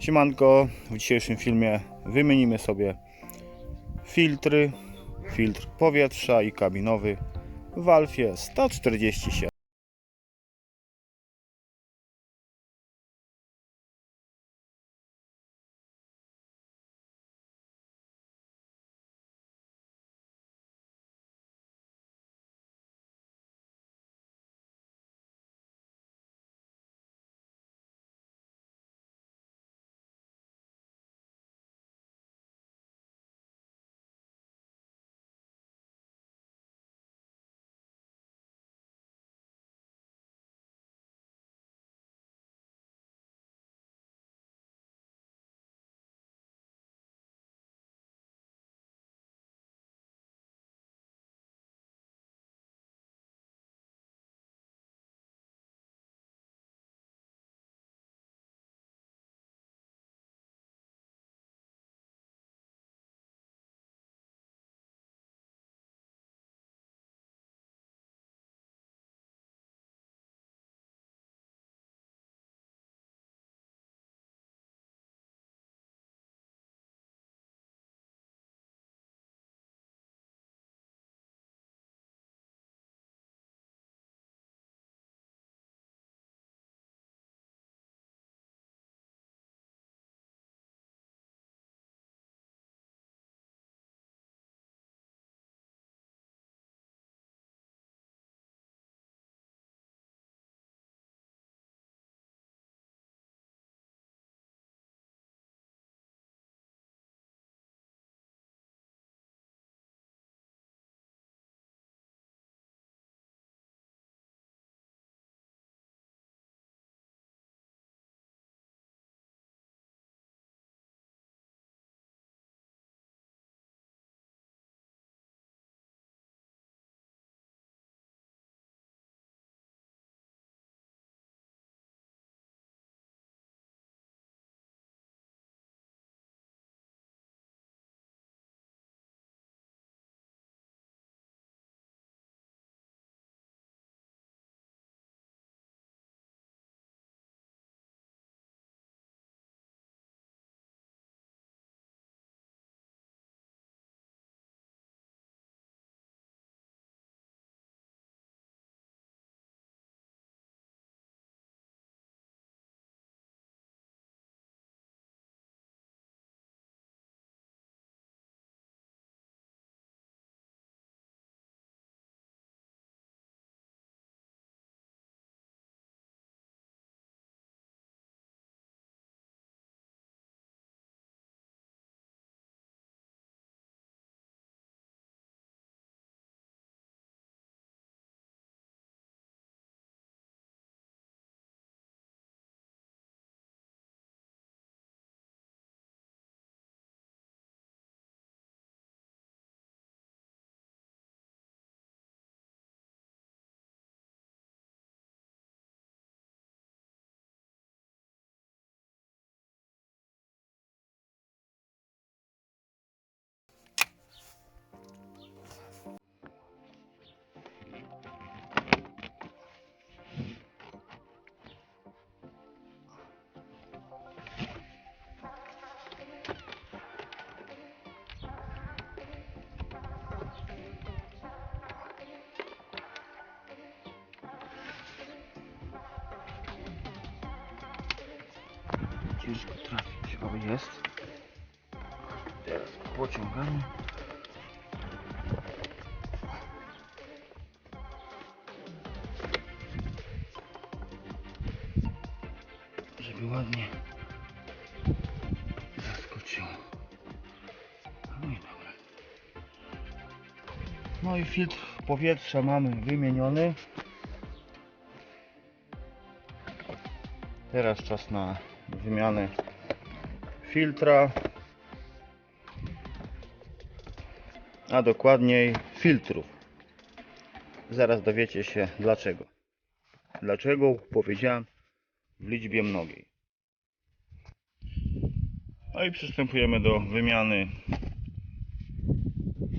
Siemanko, w dzisiejszym filmie wymienimy sobie filtry, filtr powietrza i kabinowy w Alfie 147. Ciężko trafić, o jest. Teraz pociągamy. Żeby ładnie zaskoczyło. No i dobra. No i filtr powietrza mamy wymieniony. Teraz czas na wymianę filtra, a dokładniej filtrów. Zaraz dowiecie się dlaczego. Dlaczego powiedziałem w liczbie mnogiej. No i przystępujemy do wymiany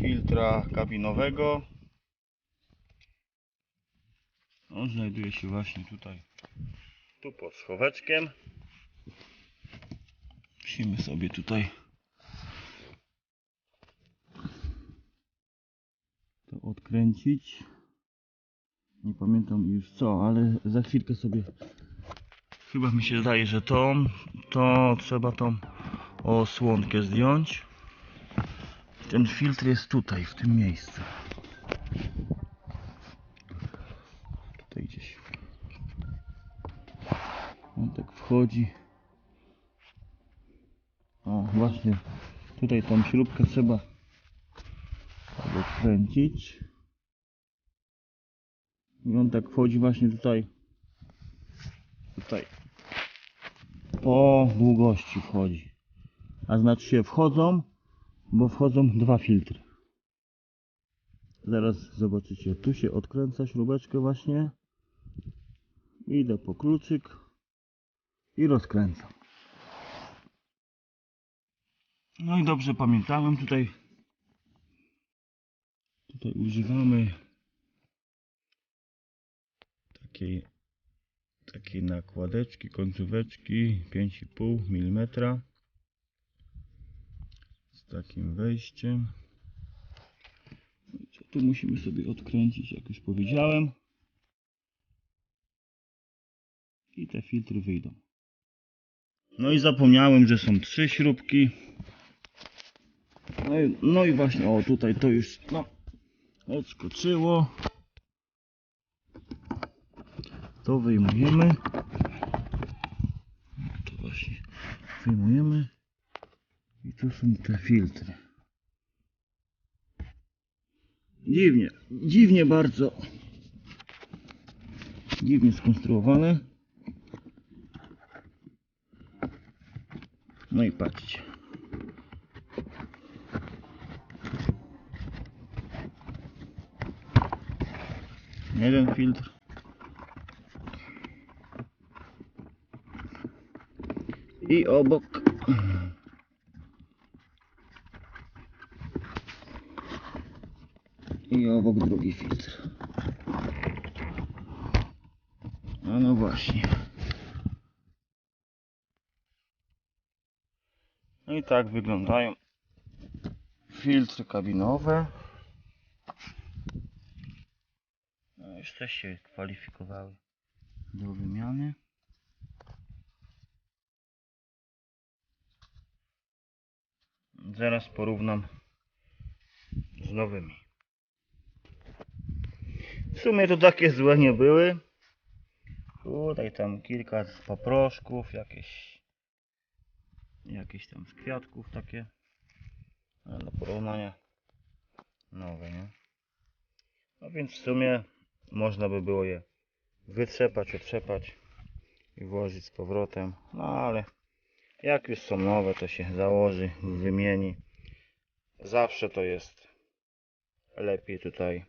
filtra kabinowego. On znajduje się właśnie tutaj, tu pod schoweczkiem. Musimy sobie tutaj to odkręcić. Nie pamiętam już co, ale za chwilkę sobie chyba mi się zdaje, że to, to trzeba tą osłonkę zdjąć. Ten filtr jest tutaj, w tym miejscu. Tutaj gdzieś. On tak wchodzi. O, właśnie. Tutaj tą śrubkę trzeba odkręcić. I on tak wchodzi właśnie tutaj. Tutaj. Po długości wchodzi. A znaczy się wchodzą, bo wchodzą dwa filtry. Zaraz zobaczycie. Tu się odkręca śrubeczkę właśnie. Idę po kluczyk i rozkręcam. No i dobrze pamiętałem tutaj. Tutaj używamy takiej takiej nakładeczki, końcóweczki 5,5 mm z takim wejściem. Co tu musimy sobie odkręcić, jak już powiedziałem. I te filtry wyjdą. No i zapomniałem, że są trzy śrubki. No i, no i właśnie, o tutaj to już no, odskoczyło. To wyjmujemy. To właśnie wyjmujemy. I tu są te filtry. Dziwnie, dziwnie bardzo. Dziwnie skonstruowane. No i patrzcie. Jeden filtr. I obok i obok drugi filtr. A no właśnie. No i tak wyglądają filtry kabinowe. Już też się kwalifikowały do wymiany. Zaraz porównam z nowymi. W sumie to takie złe nie były. Tutaj tam kilka z poproszków, jakieś jakieś tam z kwiatków takie. Ale do porównania nowe, nie? No więc w sumie można by było je wytrzepać, otrzepać i włożyć z powrotem. No ale jak już są nowe, to się założy, wymieni. Zawsze to jest lepiej tutaj.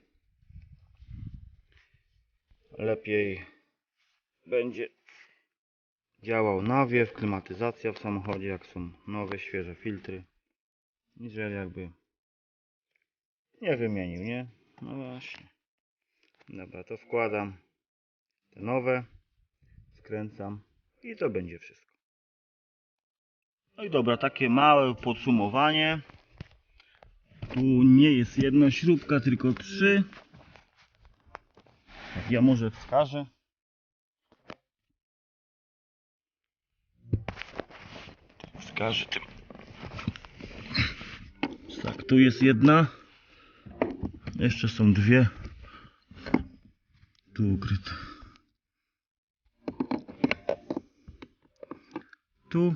Lepiej będzie działał nawiew, klimatyzacja w samochodzie, jak są nowe, świeże filtry. Niżeli jakby nie wymienił, nie? No właśnie. Dobra, to wkładam te nowe, skręcam i to będzie wszystko. No i dobra, takie małe podsumowanie. Tu nie jest jedna śrubka, tylko trzy. Tak, Ja może wskażę. Wskażę tym. Tak, tu jest jedna. Jeszcze są dwie. Tu ukryte. Tu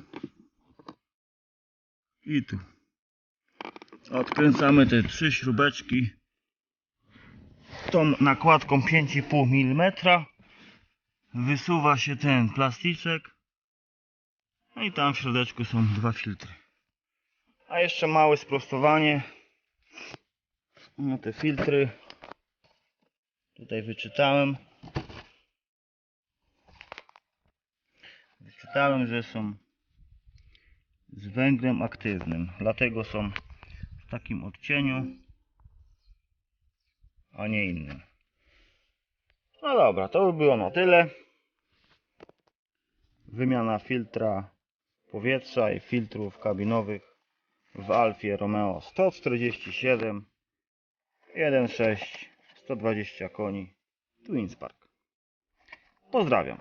i tu. Odkręcamy te trzy śrubeczki tą nakładką 5,5 mm. Wysuwa się ten plasticzek. No i tam w środeczku są dwa filtry. A jeszcze małe sprostowanie. No te filtry tutaj wyczytałem. Wyczytałem, że są z węglem aktywnym. Dlatego są w takim odcieniu, a nie innym. No dobra, to by było na tyle. Wymiana filtra powietrza i filtrów kabinowych w Alfie Romeo 147 1.6 120 koni Twinspark. Pozdrawiam.